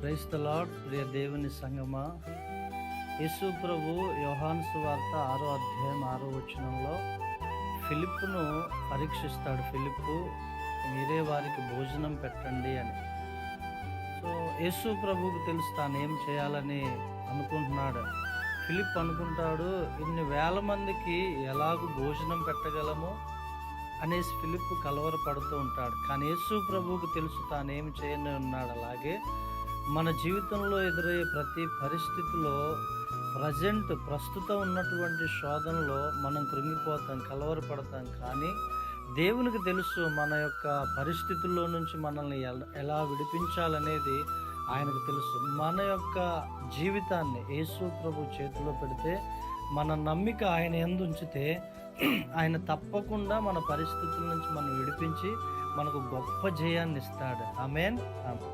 క్రైస్తలాడ్ ప్రియ దేవుని సంగమా. యేసు ప్రభు యోహాను సువార్త ఆరో అధ్యాయం ఆరో వచనంలో ఫిలిప్ను పరీక్షిస్తాడు. ఫిలిప్పు మీరే వారికి భోజనం పెట్టండి అని. సో యేసు ప్రభువుకు తెలుసు తాను ఏం చేయాలని అనుకుంటున్నాడు. ఫిలిప్ అనుకుంటాడు ఇన్ని వేల మందికి ఎలాగూ భోజనం పెట్టగలము? అనేసి ఫిలిప్ కలవరపడుతూ ఉంటాడు. కానీ యేసు ప్రభువుకు తెలుసు తాను చేయని ఉన్నాడు అలాగే మన జీవితంలో ఎదురయ్యే ప్రతి పరిస్థితిలో ప్రజెంట్ ప్రస్తుతం ఉన్నటువంటి శోధనలో మనం కృంగిపోతాం కలవరపడతాం. కానీ దేవునికి తెలుసు మన యొక్క పరిస్థితుల్లో నుంచి మనల్ని ఎలా విడిపించాలనేది ఆయనకు తెలుసు. మన యొక్క జీవితాన్ని యేసు ప్రభు చేతిలో పెడితే మన నమ్మిక ఆయన ఎందు ఉంచితే ఆయన తప్పకుండా మన పరిస్థితుల నుంచి మనం విడిపించి మనకు గొప్ప జయాన్ని ఇస్తాడు. ఆమెన్. ఆమెన్.